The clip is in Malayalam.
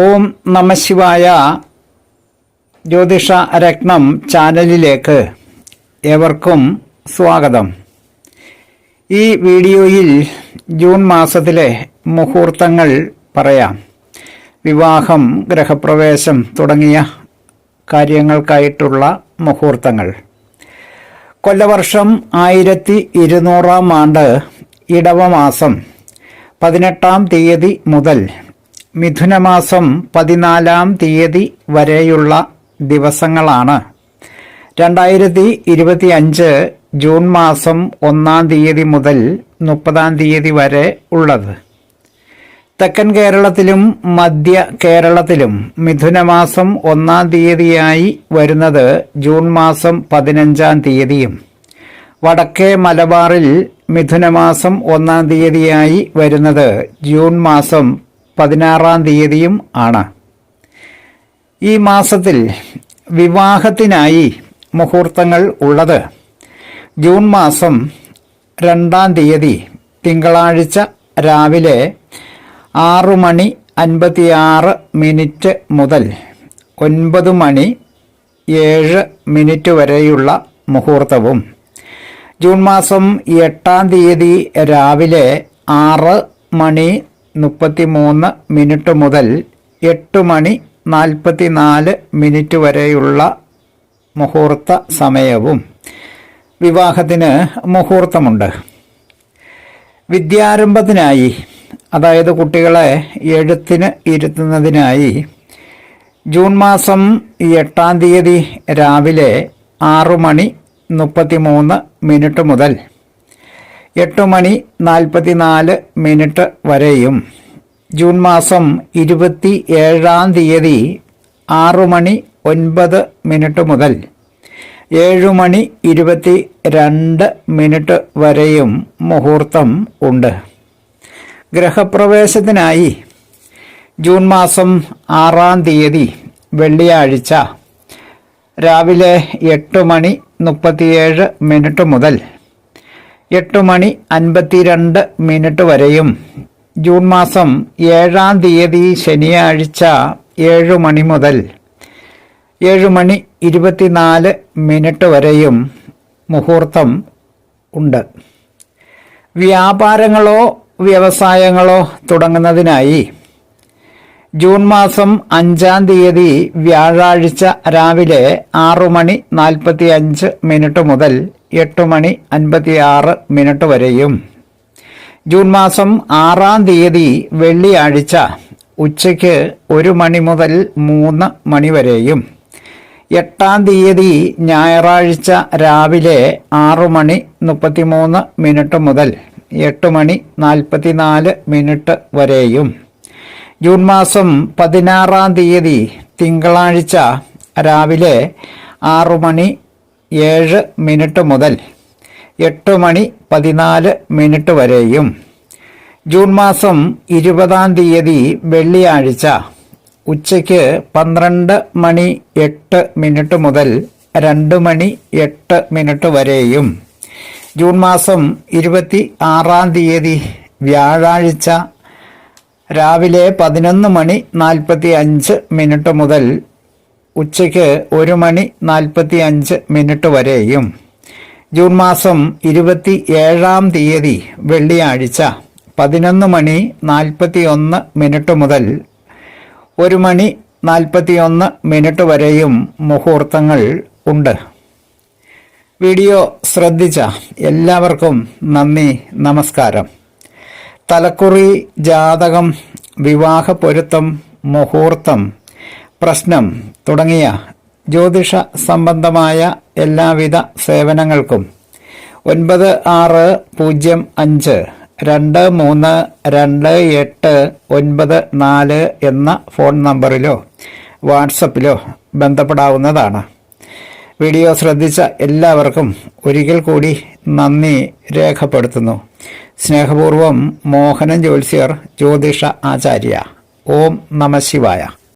ഓം നമശിവായ ജ്യോതിഷ രത്നം ചാനലിലേക്ക് ഏവർക്കും സ്വാഗതം. ഈ വീഡിയോയിൽ ജൂൺ മാസത്തിലെ മുഹൂർത്തങ്ങൾ പറയാം. വിവാഹം ഗ്രഹപ്രവേശം തുടങ്ങിയ കാര്യങ്ങൾക്കായിട്ടുള്ള മുഹൂർത്തങ്ങൾ. കൊല്ലവർഷം ആയിരത്തി ഇരുന്നൂറാം ആണ്ട് ഇടവമാസം പതിനെട്ടാം തീയതി മുതൽ മിഥുനമാസം പതിനാലാം തീയതി വരെയുള്ള ദിവസങ്ങളാണ്. രണ്ടായിരത്തി ഇരുപത്തി അഞ്ച് ജൂൺ മാസം ഒന്നാം തീയതി മുതൽ മുപ്പതാം തീയതി വരെ ഉള്ളത്. തെക്കൻ കേരളത്തിലും മധ്യ കേരളത്തിലും മിഥുനമാസം ഒന്നാം തീയതിയായി വരുന്നത് ജൂൺ മാസം പതിനഞ്ചാം തീയതിയും. വടക്കേ മലബാറിൽ മിഥുനമാസം ഒന്നാം തീയതിയായി വരുന്നത് ജൂൺ മാസം പതിനാറാം തീയതിയും ആണ്. ഈ മാസത്തിൽ വിവാഹത്തിനായി മുഹൂർത്തങ്ങൾ ഉള്ളത് ജൂൺ മാസം രണ്ടാം തീയതി തിങ്കളാഴ്ച രാവിലെ ആറു മണി അൻപത്തിയാറ് മിനിറ്റ് മുതൽ ഒൻപത് മണി ഏഴ് മിനിറ്റ് വരെയുള്ള മുഹൂർത്തവും. ജൂൺ മാസം എട്ടാം തീയതി രാവിലെ ആറ് മണി മുപ്പത്തി മൂന്ന് മിനിറ്റ് മുതൽ എട്ട് മണി നാൽപ്പത്തി നാല് മിനിറ്റ് വരെയുള്ള മുഹൂർത്ത സമയവും വിവാഹത്തിന് മുഹൂർത്തമുണ്ട്. വിദ്യാരംഭത്തിനായി അതായത് കുട്ടികളെ എഴുത്തിന് ഇരുത്തുന്നതിനായി ജൂൺ മാസം എട്ടാം തീയതി രാവിലെ ആറു മണി മുപ്പത്തി മൂന്ന് മിനിറ്റ് മുതൽ എട്ട് മണി നാൽപ്പത്തിനാല് മിനിറ്റ് വരെയും ജൂൺ മാസം ഇരുപത്തി ഏഴാം തീയതി ആറു മണി ഒൻപത് മിനിറ്റ് മുതൽ ഏഴു മണി ഇരുപത്തി രണ്ട് മിനിറ്റ് വരെയും മുഹൂർത്തം ഉണ്ട്. ഗ്രഹപ്രവേശത്തിനായി ജൂൺ മാസം ആറാം തീയതി വെള്ളിയാഴ്ച രാവിലെ എട്ട് മണി മുപ്പത്തിയേഴ് മിനിറ്റ് മുതൽ എട്ട് മണി അൻപത്തിരണ്ട് മിനിറ്റ് വരെയും. ജൂൺ മാസം ഏഴാം തീയതി ശനിയാഴ്ച ഏഴു മണി മുതൽ ഏഴു മണി ഇരുപത്തിനാല് മിനിറ്റ് വരെയും മുഹൂർത്തം ഉണ്ട്. വ്യാപാരങ്ങളോ വ്യവസായങ്ങളോ തുടങ്ങുന്നതിനായി ജൂൺ മാസം അഞ്ചാം തീയതി വ്യാഴാഴ്ച രാവിലെ ആറു മണി നാൽപ്പത്തി അഞ്ച് മിനിറ്റ് മുതൽ എട്ട് മണി അൻപത്തിയാറ് മിനിറ്റ് വരെയും. ജൂൺ മാസം ആറാം തീയതി വെള്ളിയാഴ്ച ഉച്ചയ്ക്ക് ഒരു മണി മുതൽ മൂന്ന് മണി വരെയും. എട്ടാം തീയതി ഞായറാഴ്ച രാവിലെ ആറു മണി മുപ്പത്തിമൂന്ന് മിനിറ്റ് മുതൽ എട്ട് മണി നാൽപ്പത്തിനാല് മിനിറ്റ് വരെയും. ജൂൺ മാസം പതിനാറാം തീയതി തിങ്കളാഴ്ച രാവിലെ ആറു മണി ഏഴ് മിനിറ്റ് മുതൽ എട്ട് മണി പതിനാല് മിനിറ്റ് വരെയും ജൂൺ മാസം ഇരുപതാം തീയതി വെള്ളിയാഴ്ച ഉച്ചയ്ക്ക് പന്ത്രണ്ട് മണി എട്ട് മിനിറ്റ് മുതൽ രണ്ട് മണി എട്ട് മിനിറ്റ് വരെയും ജൂൺ മാസം ഇരുപത്തി ആറാം തീയതി വ്യാഴാഴ്ച രാവിലെ പതിനൊന്ന് മണി നാൽപ്പത്തി അഞ്ച് മിനിറ്റ് മുതൽ ഉച്ചയ്ക്ക് ഒരു മണി നാൽപ്പത്തി അഞ്ച് മിനിറ്റ് വരെയും ജൂൺ മാസം ഇരുപത്തി ഏഴാം തീയതി വെള്ളിയാഴ്ച പതിനൊന്ന് മണി നാൽപ്പത്തി ഒന്ന് മിനിറ്റ് മുതൽ ഒരു മണി നാൽപ്പത്തി ഒന്ന് മിനിറ്റ് വരെയും മുഹൂർത്തങ്ങൾ ഉണ്ട്. വീഡിയോ ശ്രദ്ധിച്ച എല്ലാവർക്കും നന്ദി നമസ്കാരം. തലക്കുറി ജാതകം വിവാഹ പൊരുത്തം മുഹൂർത്തം പ്രശ്നം തുടങ്ങിയ ജ്യോതിഷ സംബന്ധമായ എല്ലാവിധ സേവനങ്ങൾക്കും. ഒൻപത് ആറ് പൂജ്യം അഞ്ച് രണ്ട് മൂന്ന് രണ്ട് എട്ട് ഒൻപത് നാല് എന്ന ഫോൺ നമ്പറിലോ വാട്സപ്പിലോ ബന്ധപ്പെടാവുന്നതാണ്. വീഡിയോ ശ്രദ്ധിച്ച എല്ലാവർക്കും ഒരിക്കൽ കൂടി നന്ദി രേഖപ്പെടുത്തുന്നു. സ്നേഹപൂർവം മോഹനൻ ജ്യോത്സ്യർ ജ്യോതിഷ ആചാര്യ. ഓം നമ ശിവായ.